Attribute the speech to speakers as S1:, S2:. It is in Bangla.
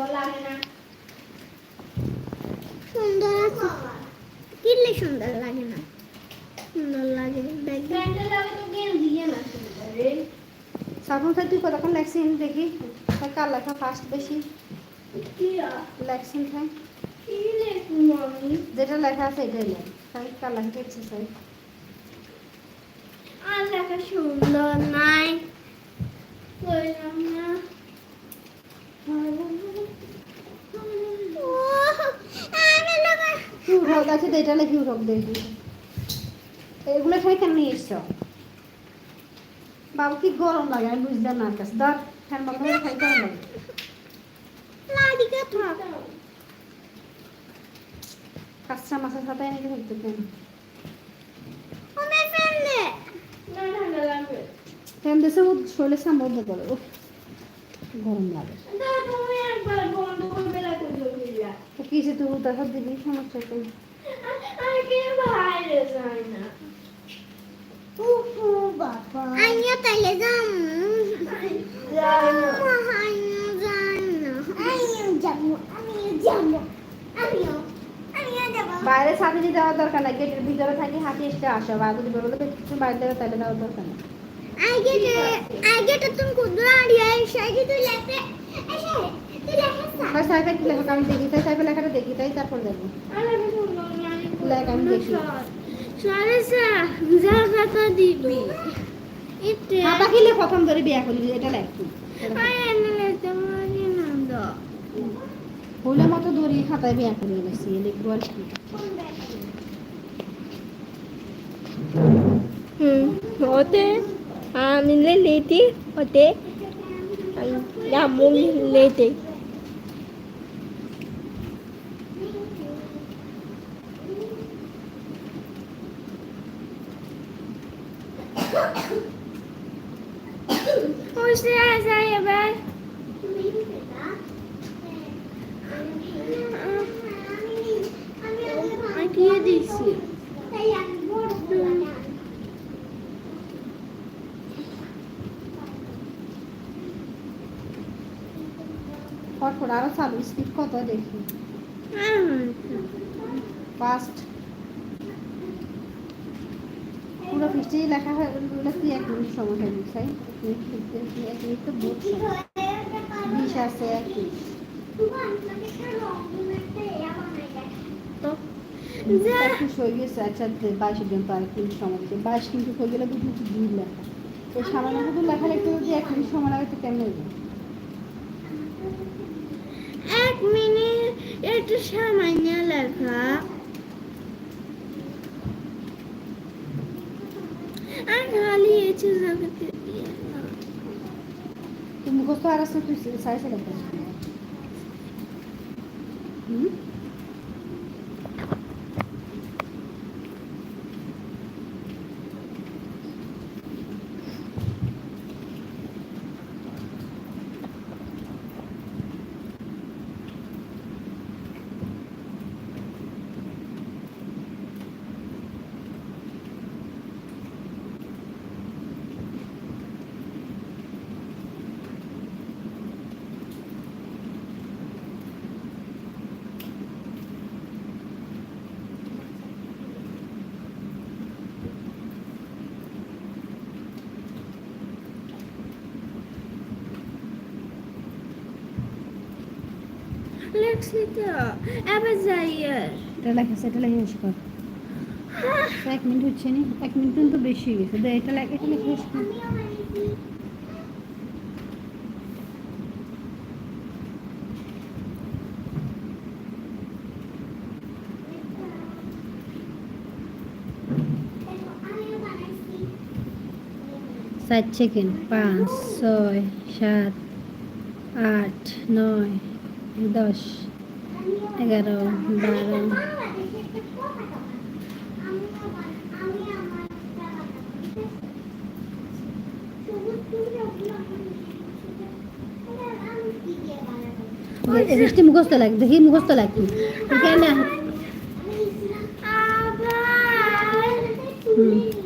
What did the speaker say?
S1: সুন্দর লাগে না।
S2: সুন্দর আছে। কিনলে সুন্দর লাগে না। সুন্দর লাগে। ব্যাগ
S1: প্যান্টের লাগে তো গেঞ্জি না সুন্দর রে।
S3: সাবুন তুই কতক্ষণ লাগছিস দেখি? তাই কার লেখা ফার্স্ট বেশি?
S1: কি আর
S3: খাই। যেটা লেখা আছে এটাই লেখ। তাই কার লেখা তাই
S1: আর লেখা সুন্দর নাই। না
S2: ও আমি লাগা
S3: উঠক আছে তো এটা উঠক দেখি এগুলো খাই কেন নিয়ে এসছ? বাবু কি গরম লাগে আমি বুঝলাম না কাছে। ধর ফ্যান বন্ধ করে খাই লাগে। কাঁচা মাছের সাথে এনেকে থাকতে কেন? ফ্যান দেশে শরীরে সাম্বদ্ধ করে। গরম লাগে।
S1: তুমি
S3: কিসে তুই দেখা দিবি? সমস্যা
S1: বাইরে না না
S2: না
S3: সাথে দেওয়ার দরকার নাই গেটের ভিতরে থাকি, হাঁটি এসে আসো, বা যদি বলো কিছু বাইরে দেওয়া তাহলে দেওয়ার দরকার নেই।
S2: আগে আগে তো তুমি কুদু আড়িয়া এসে তুই লেখে এসে
S3: আর সাইকেল কি লেখা আমি দেখি তাই সাইকেল লেখাটা দেখি তাই তারপর দেখব। লেখ আমি দেখি। খাতা কিলে প্রথম ধরে বিয়া করলি এটা লেখ
S1: না
S3: মতো ধরি খাতায় বিয়া করে গেছি লিখব আর কি।
S1: হুম ওতে আমি লেতে ওতে Hoje a Zaya vai. Aqui
S3: eu disse. और थोड़ा सा स्पीड को পুরো পৃষ্ঠে লেখা হয় ওগুলো তুই এক মিনিট সময় হয়ে দিচ্ছাই এক মিনিট এক তো বহুত বিশ আছে গেছে আচ্ছা তো বাইশ কিন্তু হয়ে গেলে দুটো দুই এই সামান্য শুধু লেখা লিখতে এক মিনিট সময় লাগে তো কেমন
S1: এক মিনিট একটু সামান্য লেখা আর খালি এসে জগতে দিয়ে দাও।
S3: তুই মুখস্থ আর আসতে তুই
S1: তো
S3: এটা লেখা সেটা লেখে শেষ কর। এক মিনিট হচ্ছে নি এক মিনিট কিন্তু বেশি হয়ে গেছে। দে এটা লেখা এটা লেখে শেষ কর। সাত সেকেন্ড পাঁচ ছয় সাত আট নয় দশ এগারো বারো। দৃষ্টি মুখস্থ লাগ দেখি মুখস্থ লাগবে। কেন? হুম।